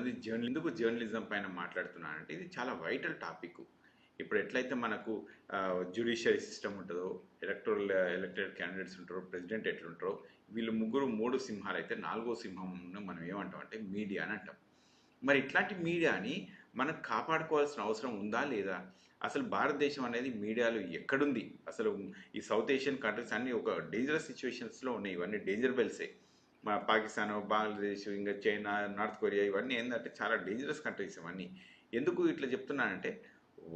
ఉంటుంది. జర్నల్ ఎందుకు జర్నలిజం పైన మాట్లాడుతున్నానంటే ఇది చాలా వైటల్ టాపిక్. ఇప్పుడు ఎట్లయితే మనకు జ్యుడిషియరీ సిస్టమ్ ఉంటుందో ఎలక్టోరల్ ఎలక్టెడ్ క్యాండిడేట్స్ ఉంటారో ప్రెసిడెంట్ ఎట్లుంటారో వీళ్ళు ముగ్గురు మూడు సింహాలు అయితే నాలుగో సింహం మనం ఏమంటాం అంటే మీడియా అని అంటాం. మరి ఇట్లాంటి మీడియాని మనం కాపాడుకోవాల్సిన అవసరం ఉందా లేదా? అసలు భారతదేశం అనేది మీడియాలో ఎక్కడుంది? అసలు ఈ సౌత్ ఏషియన్ కంట్రీస్ అన్ని ఒక డేంజరస్ సిచ్యువేషన్స్లో ఉన్నాయి. ఇవన్నీ డేంజర్ బెల్సే పాకిస్తాన్ బంగ్లాదేశ్ ఇంకా చైనా నార్త్ కొరియా ఇవన్నీ ఏంటంటే చాలా డేంజరస్ కంట్రీస్ ఇవన్నీ. ఎందుకు ఇట్లా చెప్తున్నానంటే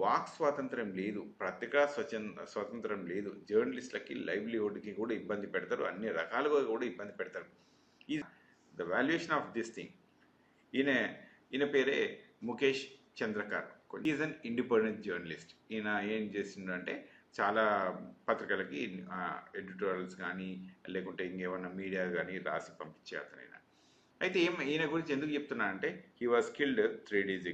వాక్ స్వాతంత్రం లేదు పత్రికా స్వచ్ఛంద స్వాతంత్రం లేదు జర్నలిస్టులకి లైవ్లీహుడ్కి కూడా ఇబ్బంది పెడతారు అన్ని రకాలుగా కూడా ఇబ్బంది పెడతారు. ఈ the valuation of this thing ఈయన ఈయన పేరే Mukesh Chandrakar. Is an independent journalist ఈయన ఏం చేసిండంటే చాలా పత్రికలకి ఎడిటోరియల్స్ కానీ లేకుంటే ఇంకేమన్నా మీడియా కానీ రాసి పంపించే అతను అయితే ఏం ఈయన గురించి ఎందుకు చెప్తున్నానంటే he was skilled three days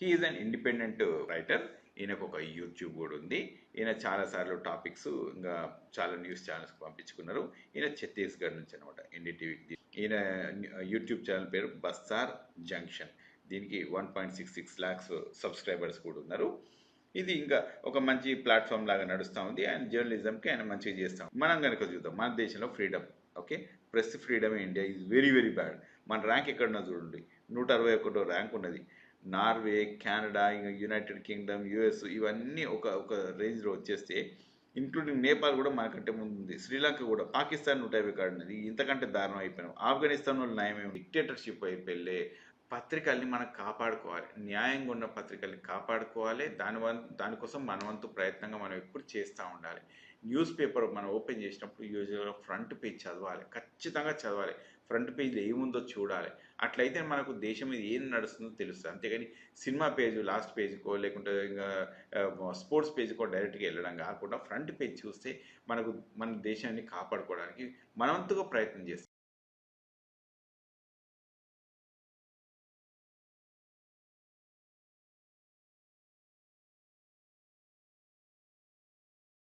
he is an independent writer ఈయనకు ఒక యూట్యూబ్ కూడా ఉంది. ఈయన చాలాసార్లు టాపిక్స్ ఇంకా చాలా న్యూస్ ఛానల్స్కి పంపించుకున్నారు. ఈయన ఛత్తీస్గఢ్ నుంచి అనమాట ఎన్డీటీవీ ఈయన యూట్యూబ్ ఛానల్ పేరు బస్సార్ జంక్షన్ దీనికి one point six six lakhs subscribers కూడా ఉన్నారు. ఇది ఇంకా ఒక మంచి ప్లాట్ఫామ్ లాగా నడుస్తూ ఉంది ఆయన జర్నలిజంకి ఆయన మంచిగా చేస్తాం మనం కనుక చూద్దాం మన దేశంలో freedom okay press freedom India is very very bad మన ర్యాంక్ ఎక్కడున్నా చూడండి నూట అరవై ఒకటో ర్యాంక్ ఉన్నది. నార్వే కెనడా ఇంకా యునైటెడ్ కింగ్డమ్ యుఎస్ ఇవన్నీ ఒక ఒక రేంజ్లో వచ్చేస్తే ఇంక్లూడింగ్ నేపాల్ కూడా మనకంటే ముందు ఉంది శ్రీలంక కూడా పాకిస్తాన్ నూట యాభై కాడినది ఇంతకంటే దారుణం అయిపోయినాం. ఆఫ్ఘనిస్తాన్ వాళ్ళు న్యాయమే డిక్టేటర్షిప్ అయిపోయి పత్రికల్ని మనం కాపాడుకోవాలి. న్యాయంగా ఉన్న పత్రికల్ని కాపాడుకోవాలి. దాని వన్ దానికోసం మన వంతు ప్రయత్నంగా మనం ఎప్పుడు చేస్తూ ఉండాలి. న్యూస్ పేపర్ మనం ఓపెన్ చేసినప్పుడు యూజువల్గా ఫ్రంట్ పేజ్ చదవాలి. ఖచ్చితంగా చదవాలి. ఫ్రంట్ పేజ్లో ఏముందో చూడాలి. అట్లయితే మనకు దేశం మీద ఏం నడుస్తుందో తెలుస్తుంది. అంతేగాని సినిమా పేజ్ లాస్ట్ పేజ్కో లేకుంటే ఇంకా స్పోర్ట్స్ పేజ్కో డైరెక్ట్గా వెళ్ళడం కాకుండా ఫ్రంట్ పేజ్ చూస్తే మనకు మన దేశాన్ని కాపాడుకోవడానికి మనవంతుగా ప్రయత్నం చేస్తాం.